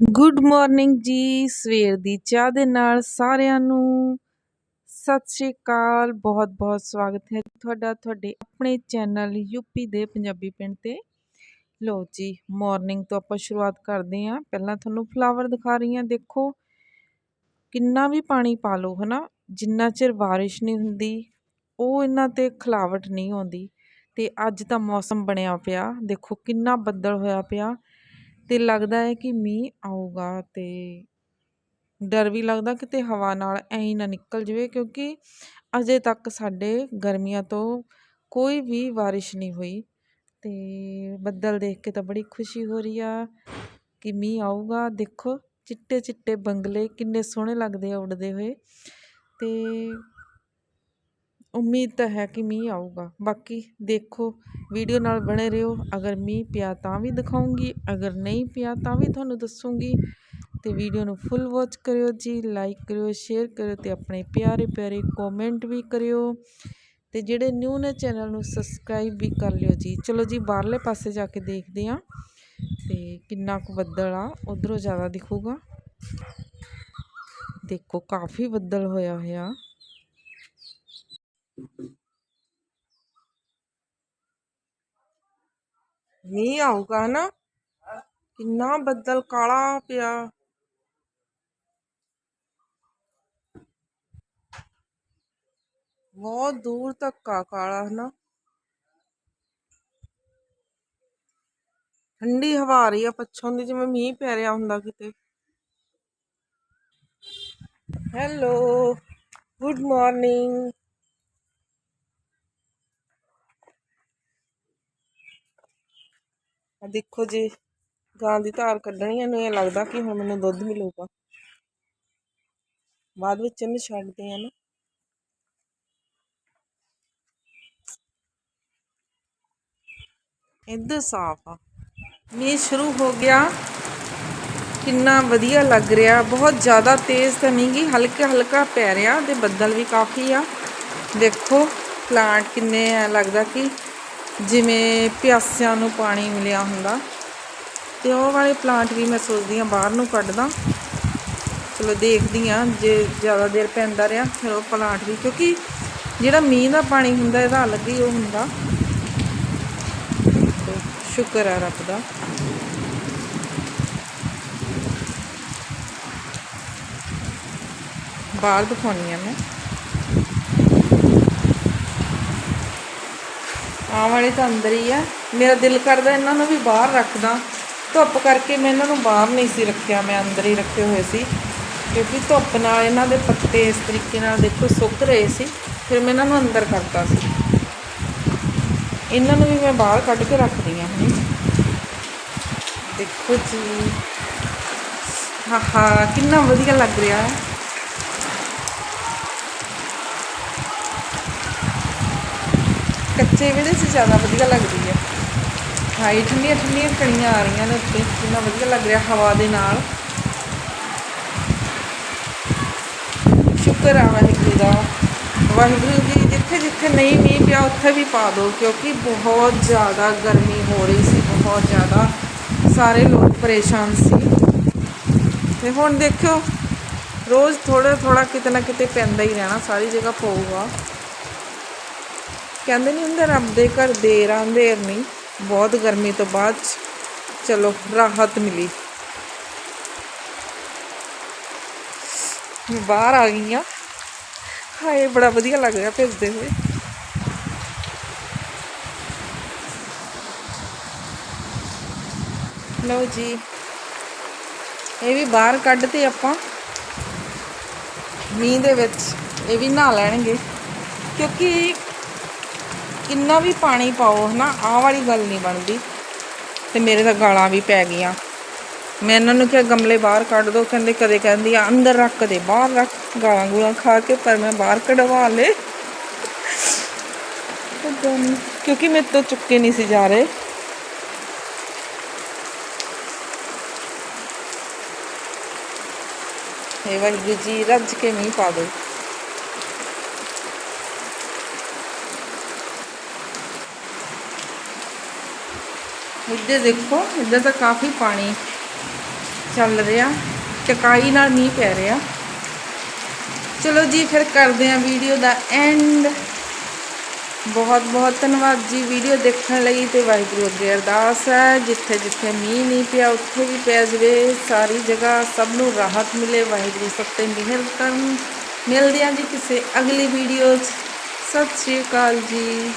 Good morning ਜੀ, ਸਵੇਰ ਦੀ ਚਾਹ ਦੇ ਨਾਲ ਸਾਰਿਆਂ ਨੂੰ ਸਤਿ ਸ਼੍ਰੀ ਅਕਾਲ, ਬਹੁਤ ਬਹੁਤ ਸਵਾਗਤ ਹੈ ਤੁਹਾਡਾ, ਤੁਹਾਡੇ ਆਪਣੇ ਚੈਨਲ ਯੂਪੀ ਦੇ ਪੰਜਾਬੀ ਪਿੰਡ ਤੇ। ਲੋ ਜੀ ਮਾਰਨਿੰਗ ਤੋਂ ਆਪਾਂ ਸ਼ੁਰੂਆਤ ਕਰਦੇ ਹਾਂ। ਪਹਿਲਾਂ ਤੁਹਾਨੂੰ ਫਲਾਵਰ ਦਿਖਾ ਰਹੀ ਹਾਂ, ਦੇਖੋ। ਕਿੰਨਾ ਵੀ ਪਾਣੀ ਪਾ ਲਓ, ਹਨਾ? ਜਿੰਨਾ ਚਿਰ ਬਾਰਿਸ਼ ਨਹੀਂ ਹੁੰਦੀ, ਉਹ ਇਹਨਾਂ ਤੇ ਖਲਾਵਟ ਨਹੀਂ ਆਉਂਦੀ। ਤੇ ਅੱਜ ਤਾਂ ਮੌਸਮ ਬਣਿਆ ਪਿਆ। ਦੇਖੋ, ਕਿੰਨਾ ਬੱਦਲ ਹੋਇਆ ਪਿਆ। ਅਤੇ ਲੱਗਦਾ ਹੈ ਕਿ ਮੀਂਹ ਆਊਗਾ ਅਤੇ ਡਰ ਵੀ ਲੱਗਦਾ ਕਿਤੇ ਹਵਾ ਨਾਲ ਐਂ ਹੀ ਨਾ ਨਿਕਲ ਜਾਵੇ ਕਿਉਂਕਿ ਅਜੇ ਤੱਕ ਸਾਡੇ ਗਰਮੀਆਂ ਤੋਂ ਕੋਈ ਵੀ ਬਾਰਿਸ਼ ਨਹੀਂ ਹੋਈ ਅਤੇ ਬੱਦਲ ਦੇਖ ਕੇ ਤਾਂ ਬੜੀ ਖੁਸ਼ੀ ਹੋ ਰਹੀ ਆ ਕਿ ਮੀਂਹ ਆਊਗਾ। ਦੇਖੋ ਚਿੱਟੇ ਚਿੱਟੇ ਬੰਗਲੇ ਕਿੰਨੇ ਸੋਹਣੇ ਲੱਗਦੇ ਆ ਉੱਡਦੇ ਹੋਏ ਅਤੇ ਉਮੀਦ ਤਾਂ ਹੈ ਕਿ ਮੀਂਹ ਆਊਗਾ। ਬਾਕੀ ਦੇਖੋ, ਵੀਡੀਓ ਨਾਲ ਬਣੇ ਰਹੋ। ਅਗਰ ਮੀਂਹ ਪਿਆ ਤਾਂ ਵੀ ਦਿਖਾਉਂਗੀ, ਅਗਰ ਨਹੀਂ ਪਿਆ ਤਾਂ ਵੀ ਤੁਹਾਨੂੰ ਦੱਸੂਗੀ। ਤੇ ਵੀਡੀਓ ਨੂੰ ਫੁੱਲ ਵਾਚ ਕਰਿਓ ਜੀ ਲਾਈਕ ਕਰਿਓ ਸ਼ੇਅਰ ਕਰਿਓ ਤੇ ਆਪਣੇ ਪਿਆਰੇ ਪਿਆਰੇ ਕਮੈਂਟ ਵੀ ਕਰਿਓ। ਤੇ ਜਿਹੜੇ ਨਿਊ ਨੇ ਚੈਨਲ ਨੂੰ ਸਬਸਕ੍ਰਾਈਬ ਵੀ ਕਰ ਲਿਓ ਜੀ। ਚਲੋ ਜੀ, ਬਾਹਰਲੇ ਪਾਸੇ ਜਾ ਕੇ ਦੇਖਦੇ ਆਂ ਤੇ ਕਿੰਨਾ ਕੁ ਬੱਦਲ ਆ, ਉਧਰੋਂ ਜ਼ਿਆਦਾ ਦਿਖੂਗਾ। ਦੇਖੋ, ਕਾਫੀ ਬੱਦਲ ਹੋਇਆ ਹੋਇਆ। ਮੀਂਹ ਆਊਗਾ ਨਾ ਕਿੰਨਾ ਬੱਦਲ ਕਾਲਾ ਪਿਆ। ਬਹੁਤ ਦੂਰ ਤੱਕ ਆ ਕਾਲਾ ਹੈ ਨਾ ਠੰਡੀ ਹਵਾ ਆ ਰਹੀ ਆ ਪੱਛੋਂ ਦੀ, ਜਿਵੇਂ ਮੀਂਹ ਪੈ ਰਿਹਾ ਹੁੰਦਾ ਕਿਤੇ। Hello, good morning. ਆ ਦੇਖੋ ਜੀ, ਗਾਂ ਦੀ ਧਾਰ ਕੱਢਣੀ ਇਹਨੂੰ ਇਹ ਲੱਗਦਾ ਕਿ ਹੁਣ ਮੈਨੂੰ ਦੁੱਧ ਮਿਲੂਗਾ। ਬਾਅਦ ਵਿੱਚ ਇਹਨੂੰ ਛੱਡਦੇ ਆ ਨਾ। ਇੱਧਰ ਸਾਫ਼ ਆ। ਮੀਂਹ ਸ਼ੁਰੂ ਹੋ ਗਿਆ। ਕਿੰਨਾ ਵਧੀਆ ਲੱਗ ਰਿਹਾ। ਬਹੁਤ ਜ਼ਿਆਦਾ ਤੇਜ਼ ਤਾਂ ਨਹੀਂ ਗੀ, ਹਲਕਾ ਹਲਕਾ ਪੈ ਰਿਹਾ ਤੇ ਬੱਦਲ ਵੀ ਕਾਫੀ ਆ। ਦੇਖੋ ਪਲਾਂਟ ਕਿੰਨੇ ਆ, ਲੱਗਦਾ ਕਿ ਜਿਵੇਂ ਪਿਆਸਿਆਂ ਨੂੰ ਪਾਣੀ ਮਿਲਿਆ ਹੁੰਦਾ, ਤੇ ਉਹ ਵਾਲੇ ਪਲਾਂਟ ਵੀ ਮੈਂ ਸੋਚਦੀ ਆ ਬਾਹਰ ਨੂੰ ਕੱਢਦਾ। ਚਲੋ ਦੇਖਦੀ ਆ ਜੇ ਜ਼ਿਆਦਾ ਦੇਰ ਪੈਂਦਾ ਰਿਹਾ, ਫਿਰ ਉਹ ਪਲਾਂਟ ਵੀ, ਕਿਉਂਕਿ ਜਿਹੜਾ ਮੀਂਹ ਦਾ ਪਾਣੀ ਹੁੰਦਾ, ਇਹਦਾ ਅਲੱਗ ਹੀ ਉਹ ਹੁੰਦਾ। ਸ਼ੁਕਰ ਆ ਰੱਬ ਦਾ। ਬਾਹਰ ਦਿਖਾਉਣੀ ਆ ਮੈਂ। ਆ ਵਾਲੇ ਤਾਂ ਅੰਦਰ ਹੀ ਆ। ਮੇਰਾ ਦਿਲ ਕਰਦਾ ਇਹਨਾਂ ਨੂੰ ਵੀ ਬਾਹਰ ਰੱਖਦਾ। ਧੁੱਪ ਕਰਕੇ ਮੈਂ ਇਹਨਾਂ ਨੂੰ ਬਾਹਰ ਨਹੀਂ ਸੀ ਰੱਖਿਆ, ਮੈਂ ਅੰਦਰ ਹੀ ਰੱਖੇ ਹੋਏ ਸੀ। ਕਿਉਂਕਿ ਧੁੱਪ ਨਾਲ ਇਹਨਾਂ ਦੇ ਪੱਤੇ ਇਸ ਤਰੀਕੇ ਨਾਲ ਦੇਖੋ ਸੁੱਕ ਰਹੇ ਸੀ, ਫਿਰ ਮੈਂ ਇਹਨਾਂ ਨੂੰ ਅੰਦਰ ਕਰਤਾ ਸੀ। ਇਹਨਾਂ ਨੂੰ ਵੀ ਮੈਂ ਬਾਹਰ ਕੱਢ ਕੇ ਰੱਖਦੀ ਹਾਂ ਹੁਣ। ਦੇਖੋ ਜੀ। ਹਾਹਾ ਕਿੰਨਾ ਵਧੀਆ ਲੱਗ ਰਿਹਾ। ਹੈ ਕੱਚੇ ਵੇਲੇ 'ਚ ਜ਼ਿਆਦਾ ਵਧੀਆ ਲੱਗਦੀ ਹੈ। ਹਾਈ ਠੰਡੀਆਂ ਠੰਡੀਆਂ ਕਣੀਆਂ ਆ ਰਹੀਆਂ ਨੇ ਉੱਤੇ, ਕਿੰਨਾ ਵਧੀਆ ਲੱਗ ਰਿਹਾ ਹਵਾ ਦੇ ਨਾਲ। ਸ਼ੁਕਰ ਆ ਵਾਹਿਗੁਰੂ ਦਾ। ਵਾਹਿਗੁਰੂ ਜੀ, ਜਿੱਥੇ ਜਿੱਥੇ ਨਹੀਂ ਮੀਂਹ ਪਿਆ, ਉੱਥੇ ਵੀ ਪਾ ਦਿਓ, ਕਿਉਂਕਿ ਬਹੁਤ ਜ਼ਿਆਦਾ ਗਰਮੀ ਹੋ ਰਹੀ ਸੀ, ਬਹੁਤ ਜ਼ਿਆਦਾ। ਸਾਰੇ ਲੋਕ ਪਰੇਸ਼ਾਨ ਸੀ। ਤੇ ਹੁਣ ਦੇਖਿਓ, ਰੋਜ਼ ਥੋੜਾ ਥੋੜਾ ਕਿਤੇ ਨਾ ਕਿਤੇ ਪੈਂਦਾ ਹੀ ਰਹਿਣਾ, ਸਾਰੀ ਜਗ੍ਹਾ ਪਊਗਾ। ਕਹਿੰਦੇ ਨਹੀਂ ਹੁੰਦੇ ਰੱਬ ਦੇ ਘਰ ਦੇਰ ਆਂਦੇਰ ਨਹੀਂ। ਬਹੁਤ ਗਰਮੀ ਤੋਂ ਬਾਅਦ ਚਲੋ ਰਾਹਤ ਮਿਲੀ। ਬਾਹਰ ਆ ਗਈ ਆ ਹਾਏ, ਬੜਾ ਵਧੀਆ ਲੱਗ ਰਿਹਾ ਭੇਜਦੇ ਹੋਏ। ਲਓ ਜੀ, ਇਹ ਵੀ ਬਾਹਰ ਕੱਢ ਤੇ ਆਪਾਂ। ਮੀਂਹ ਦੇ ਵਿੱਚ ਇਹ ਵੀ ਨਹਾ ਲੈਣਗੇ। ਕਿਉਂਕਿ ਕਿੰਨਾ ਵੀ ਪਾਣੀ ਪਾਓ, ਹਨਾ, ਆਹ ਵਾਲੀ ਗੱਲ ਨਹੀਂ ਬਣਦੀ। ਤੇ ਮੇਰੇ ਤਾਂ ਗਾਲਾਂ ਵੀ ਪੈ ਗਈਆਂ। ਮੈਂ ਇਹਨਾਂ ਨੂੰ ਕਿਹਾ, ਗਮਲੇ ਬਾਹਰ ਕੱਢ ਦੋ। ਕਹਿੰਦੇ, ਕਦੇ ਕਹਿੰਦੀ ਆ, ਅੰਦਰ ਰੱਖ ਦੇ, ਬਾਹਰ ਰੱਖ। ਗਾਲਾਂ ਗੂਲਾਂ ਖਾ ਕੇ, ਪਰ ਮੈਂ ਬਾਹਰ ਕਢਵਾ ਲੇ ਕਿਉਂਕਿ ਮੇਰੇ ਤੋਂ ਚੁੱਕੇ ਨਹੀਂ ਸੀ ਜਾ ਰਹੇ। ਹੇ ਵਾਹਿਗੁਰੂ ਜੀ, ਰੱਜ ਕੇ ਮੀਂਹ ਪਾ ਦਿਓ। ਇੱਧਰ ਦੇਖੋ, ਇੱਧਰ ਤਾਂ ਕਾਫੀ ਪਾਣੀ ਚੱਲ ਰਿਹਾ, ਚਕਾਈ ਨਾਲ ਮੀਂਹ ਪੈ ਰਿਹਾ। ਚਲੋ ਜੀ, ਫਿਰ ਕਰਦੇ ਆਂ ਵੀਡੀਓ ਦਾ ਐਂਡ ਬਹੁਤ ਬਹੁਤ ਧੰਨਵਾਦ ਜੀ ਵੀਡੀਓ ਦੇਖਣ ਲਈ ਤੇ ਵਾਹਿਗੁਰੂ ਅੱਗੇ ਅਰਦਾਸ ਹੈ, ਜਿੱਥੇ ਜਿੱਥੇ ਮੀਂਹ ਨਹੀਂ ਪਿਆ, ਉੱਥੇ ਵੀ ਪੈ ਜਵੇ। ਸਾਰੀ ਜਗ੍ਹਾ ਸਭ ਨੂੰ ਰਾਹਤ ਮਿਲੇ, ਵਾਹਿਗੁਰੂ ਸਭ ਤੇ ਮਿਹਰ ਕਰਨ। ਮਿਲਦੇ ਆਂ ਜੀ ਕਿਸੇ ਅਗਲੀ ਵੀਡੀਓ 'ਚ। ਸਤਿ ਸ਼੍ਰੀ ਅਕਾਲ ਜੀ।